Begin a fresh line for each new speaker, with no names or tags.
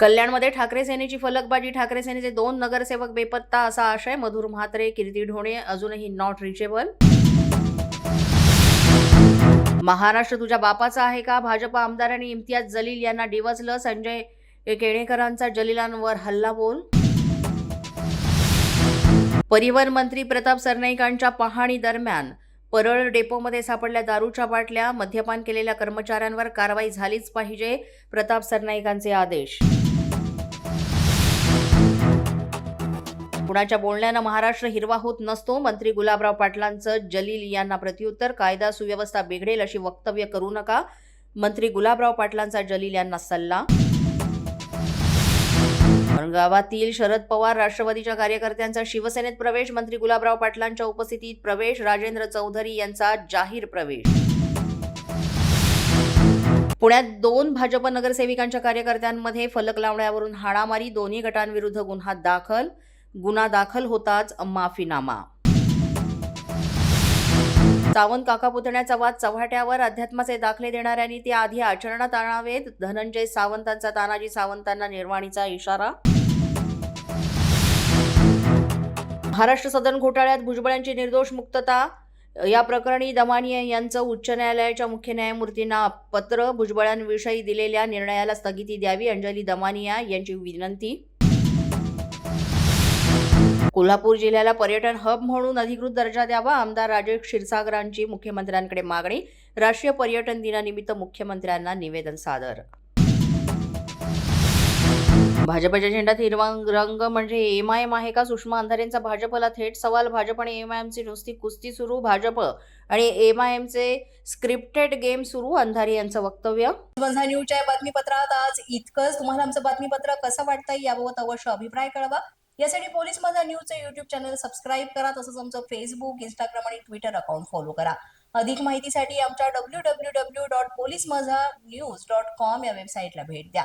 कल्याणमध्ये ठाकरे सेनेची फलकबाजी ठाकरे सेनेचे दोन नगरसेवक बेपत्ता असा आशय मधुर म्हात्रे कीर्ती ढोणे अजूनही नॉट रिचेबल महाराष्ट्र तुझ्या बापाचा आहे का? भाजप आमदारांनी इम्तियाज जलील यांना डिवचलं संजय केणेकरांचा जलीलांवर हल्ला बोल. परिवहन मंत्री प्रताप सरनाईकांच्या पाहणी दरम्यान परळ डेपोमध्ये सापडल्या दारूच्या बाटल्या मद्यपान केलेल्या कर्मचाऱ्यांवर कारवाई झालीच पाहिजे प्रताप सरनाईकांचे आदेश. कुणाच्या बोलण्यानं महाराष्ट्र हिरवा होत नसतो मंत्री गुलाबराव पाटलांचं जलील यांना प्रत्युत्तर कायदा सुव्यवस्था बिघडेल अशी वक्तव्य करू नका मंत्री गुलाबराव पाटलांचा जलील यांना सल्ला गावातील शरद पवार राष्ट्रवादीच्या कार्यकर्त्यांचा शिवसेनेत प्रवेश मंत्री गुलाबराव पाटलांच्या उपस्थितीत प्रवेश राजेंद्र चौधरी यांचा जाहीर प्रवेश. पुण्यात दोन भाजप नगरसेविकांच्या कार्यकर्त्यांमध्ये फलक लावण्यावरून हाणामारी दोन्ही गटांविरुद्ध गुन्हा दाखल. गुन्हा दाखल होताच माफीनामा. सावंत काका पुतण्याचा वाद चव्हाट्यावर अध्यात्माचे दाखले देणाऱ्यांनी ते आधी आचरणात आणावेत. धनंजय सावंतांचा तानाजी सावंतांना निर्वाणीचा इशारा महाराष्ट्र सदन घोटाळ्यात भुजबळांची निर्दोष मुक्तता. या प्रकरणी दमानिया यांचं उच्च न्यायालयाच्या मुख्य न्यायमूर्तींना पत्र भुजबळांविषयी दिलेल्या निर्णयाला स्थगिती द्यावी अंजली दमानिया यांची विनंती. कोल्हापूर जिल्ह्याला पर्यटन हब म्हणून अधिकृत दर्जा द्यावा आमदार राजेश क्षीरसागरांची मुख्यमंत्र्यांकडे मागणी राष्ट्रीय पर्यटन दिनानिमित्त मुख्यमंत्र्यांना निवेदन सादर. भाजपच्या झेंड्यात हिरवा रंग म्हणजे एम आय एम आहे का? सुषमा अंधारेंचा भाजपला थेट सवाल भाजप आणि एम आय एमची नुसती कुस्ती सुरू भाजप आणि एम आय एमचे स्क्रिप्टेड गेम सुरू अंधारे यांचं वक्तव्य.
माझा न्यूजच्या बातमीपत्रात आज इतकंच. तुम्हाला आमचं बातमीपत्र कसं वाटतंय याबाबत अवश्य अभिप्राय कळवा. यासाठी पोलीस माझा न्यूजचं युट्यूब चॅनल सबस्क्राईब करा तसंच आमचं फेसबुक इंस्टाग्राम आणि ट्विटर अकाउंट फॉलो करा. अधिक माहितीसाठी आमच्या W W W dot police Majha news dot com या वेबसाईटला भेट द्या.